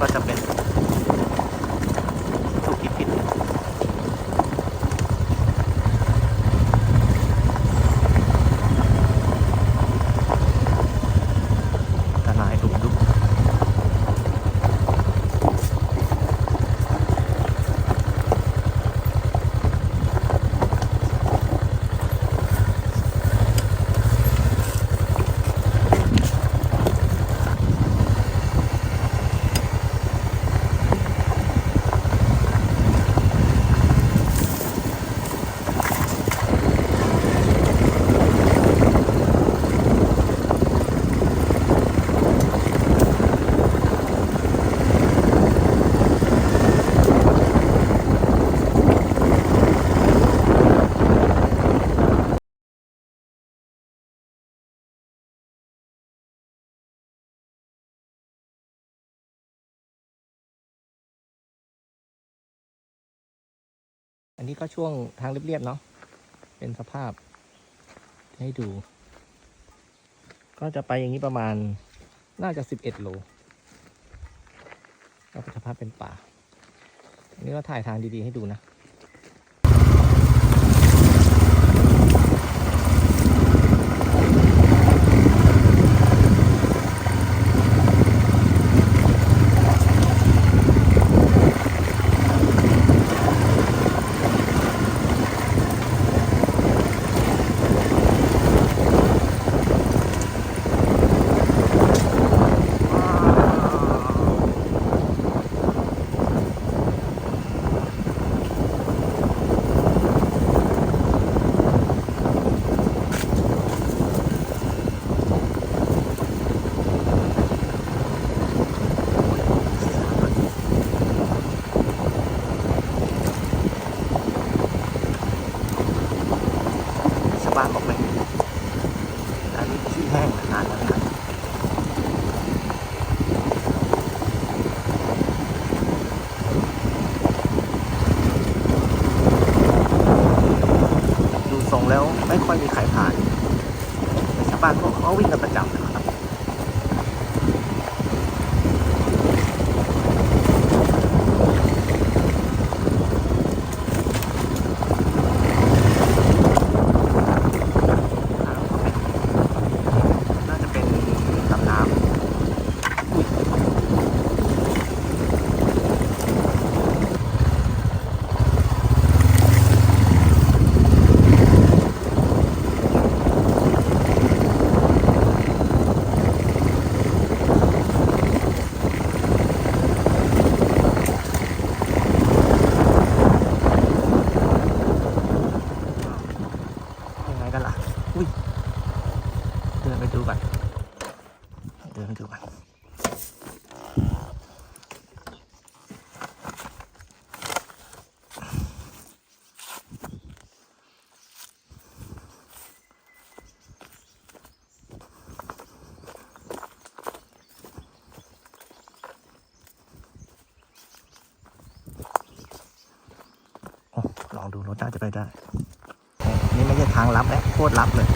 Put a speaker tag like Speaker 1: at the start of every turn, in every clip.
Speaker 1: pa sa pet. อันนี้ก็ช่วงทางเรียบๆเนาะ เป็นสภาพ ให้ดู ก็จะไปอย่างนี้ประมาณน่าจะสิบเอ็ดโลก็เป็นสภาพเป็นป่า อันนี้ก็ถ่ายทางดีๆให้ดูนะ ชาวบ้านบอกเลยอันนี้ที่แห้งมานานแล้วนะดูทรง แล้วไม่ค่อยมีใครผ่านชาวบ้านพวกเขาวิ่งกันประจำนะครับ น่าจะเป็นลำน้ำอุ๊ยยังไงกันล่ะ อุ้ย เดินไปดูก่อน เดินไปดูก่อนโอ้ลอง ดูรถน่าจะไปได้ นี่ไม่ใช่ทางลับแล้วโคตรลับเลย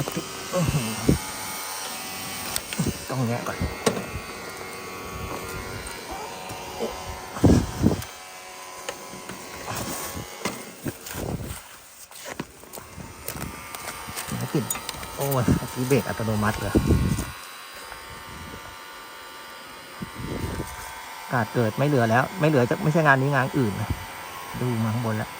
Speaker 1: มาติอื้อหือต้องแงะก่อนไม่ติดโอ้ยเมื่อกี้เบรกอัตโนมัติเลยกาศเกิดไม่เหลือแล้ว ไม่เหลือจะไม่ใช่งานนี้งานอื่น ดูมาข้างบนแล้ว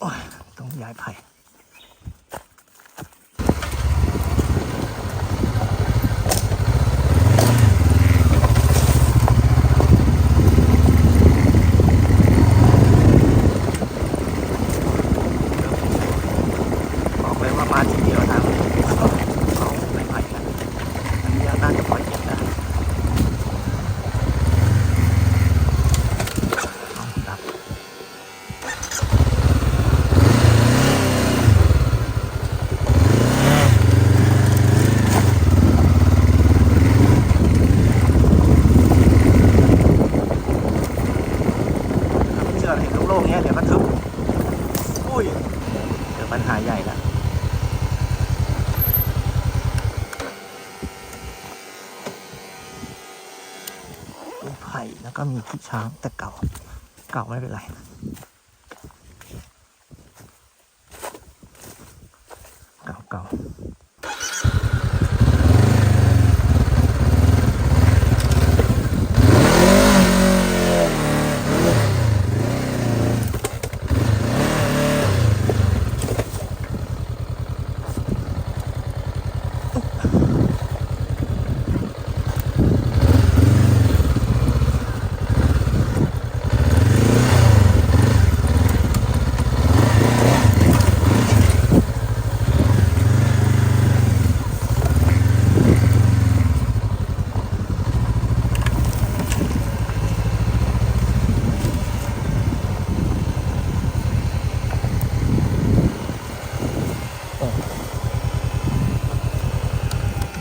Speaker 1: โอ้ยต้องย้ายไผ่บอกเลยว่ามาทีเดียวทางเขาไม่ไผ่กันอันนี้น่าจะปล่อยเก็บนะเอาดับ ถ้าไม่เชื่อเห็นโล่งๆเงี้ยเดี๋ยวก็ทึบอุ้ยเจอปัญหาใหญ่แล้วเป็นไผ่แล้วก็มีขี้ ช้างแต่เก่า เก่าไม่เป็นไร เก่าเก่าๆ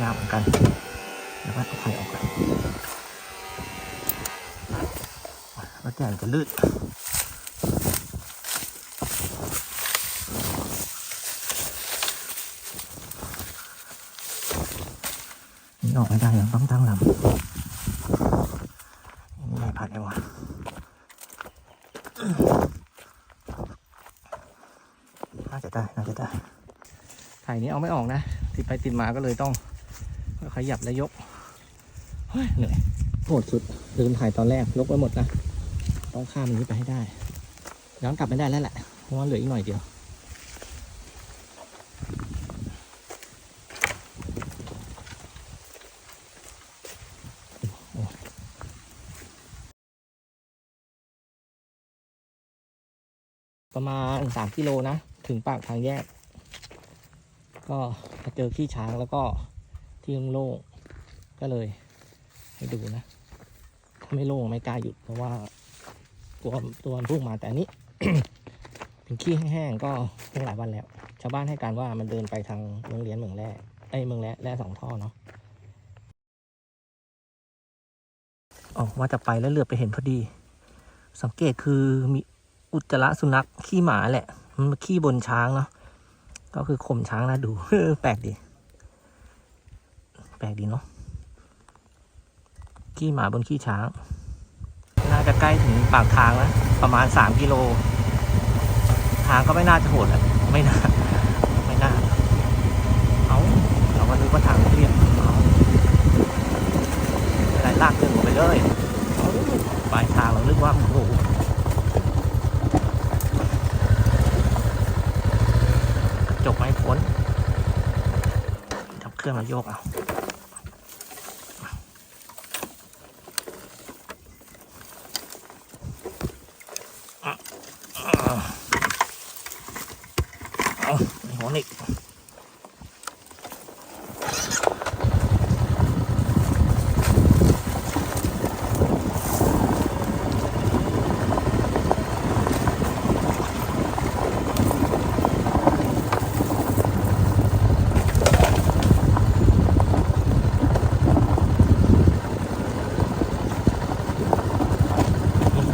Speaker 1: งามเหมือนกัน แล้วก็เอาไผ่ออกกัน แล้วแจงจะลืดนี่ออกไม่ได้ยังต้องตั้งลำนี่ไม่ผ่านได้วะน่าจะได้ น่าจะได้ไถ่นี้เอาไม่ออกนะ ติดไปติดมาก็เลยต้องขยับและยก เฮ้ยเหนื่อยโหดสุดลืมถ่ายตอนแรกยกไว้หมดนะ ต้องข้ามอันนี้ไปให้ได้ย้อนกลับไม่ได้แล้วแหละเพราะว่าเหลืออีกหน่อยเดียวประมาณสามกิโลนะ ถึงปากทางแยก ก็มาเจอขี้ช้างแล้วก็ที่โล่งก็เลยให้ดูนะ ถ้าไม่โล่งไม่กล้าหยุดเพราะว่า ตัวตัวมันพุ่งมาแต่อันนี้ เป็นขี้แห้งๆก็ตั้งหลายวันแล้ว ชาวบ้านให้การว่ามันเดินไปทางเมืองเลี้ยนเมืองแร่ไอ้เมืองแร่แร่สองท่อเนาะออว่าจะไปแล้วเหลือบไปเห็นพอดี สังเกตคือมีอุจจาระสุนัขขี้หมาแหละ มันมาขี้บนช้างเนาะก็คือข่มช้างนะดู แปลกดี แปลกดีเนาะขี้หมาบนขี้ช้าง จะใกล้ถึงปากทางแล้วประมาณสามกิโล ทางก็ไม่น่าจะโหดอะไม่น่า ไม่น่า เอาเราก็นึกว่าทางเรียบเอาอะไรลากขึ้นไปเลยปลายทางเรานึกว่าโอ้โหจกไม่พ้นจับเครื่องแล้วโยกเอาไม่หัวอีก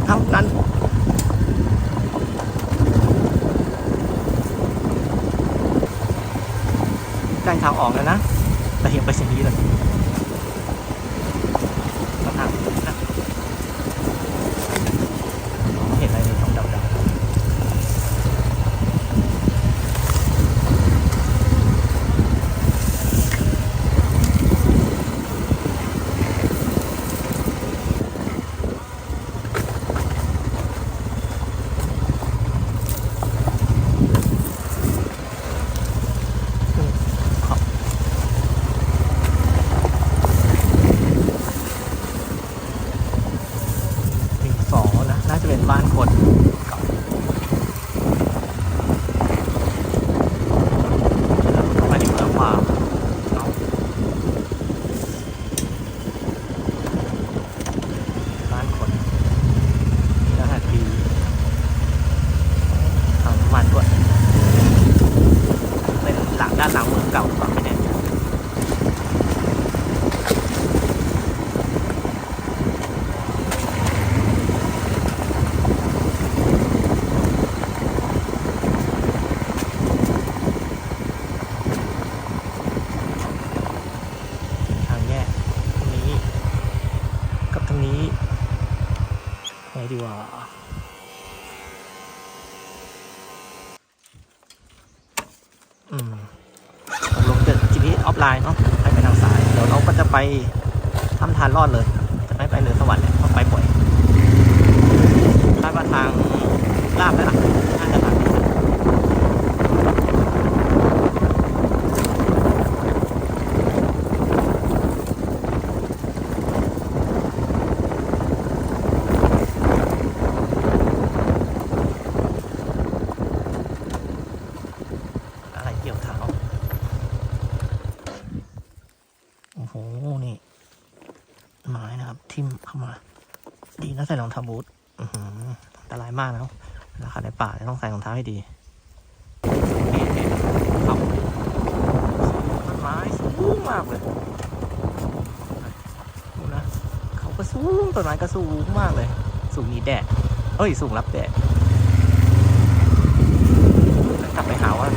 Speaker 1: เท่านั้น ใกล้ ทางออกแล้วนะแต่ยังไปเสียงนี้เลยก็ทางนะมองไม่เห็นอะไรเลยต้องเดาๆมีสอง น่าจะเป็นบ้านคนเก่าแล้วมาอยู่ทางขวาเนาะบ้านคนมีรหัสปีทางน้ำมันด้วยเป็นหลังด้านหลังเมืองเก่าหรือเปล่าไม่แน่ใจ ทางแยกตรงนี้ กับทางนี้ไงดีวะอืมตกลงจะ GPS ออฟไลน์เนาะให้ไปทางซ้าย เดี๋ยวเราก็จะ ไปทำทานรอดเลย จะไม่ไปเนือสวรรค์เนี่ยเพราะไปบ่อยคาดว่าทางลาบเลยล่ะน่าจะลาบนี้อะไรเกี่ยวเท้า โอ้โห นี่ไม้นะครับ ทิ่มเข้ามา ดีนะใส่รองเท้าบูทอือันตรายมากนะครับราคาในป่าต้องใส่รองเท้าให้ดีครับต้นไม้สูงมากเลยดูนะเขาก็สูงต้นไม้ก็สูงมากเลย สูงหนีแดดเอ้ย สูงรับแดดกลับไปหาว่า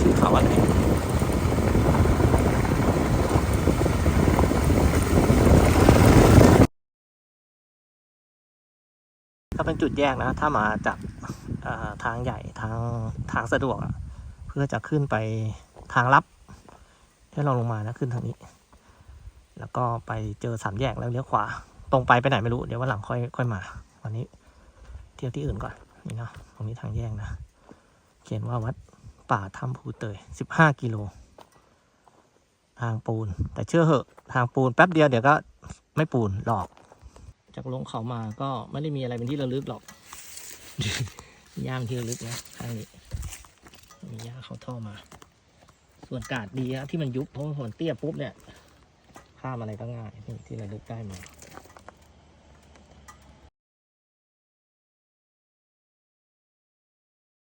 Speaker 1: ชื่อเขาอะไร ก็ เป็นจุดแยกนะ ถ้ามาจากทางใหญ่ทางทางสะดวก เพื่อจะขึ้นไปทางลับที่เราลงมานะขึ้นทางนี้ แล้วก็ไปเจอสามแยกแล้วเลี้ยวขวา ตรงไปไปไหนไม่รู้เดี๋ยววันหลังค่อยค่อยมาวันนี้ เที่ยวที่อื่นก่อนนี่เนาะตรงนี้ทางแยกนะ เขียนว่าวัดป่าถ้ำภูเตยสิบห้ากิโลทางปูน แต่เชื่อเหอะ ทางปูนแป๊บเดียวเดี๋ยวก็ไม่ปูนหลอก จากลงเขามาก็ไม่ได้มีอะไรเป็นที่ระลึกหรอกย่ามที่ระลึกนะข้างนี้มีย่าเขาท่อมา ส่วนกาดดีอะที่มันยุบเพราะว่าฝนเตี้ยปุ๊บเนี่ยข้ามอะไรก็ง่ายนี่ที่ระลึกได้มา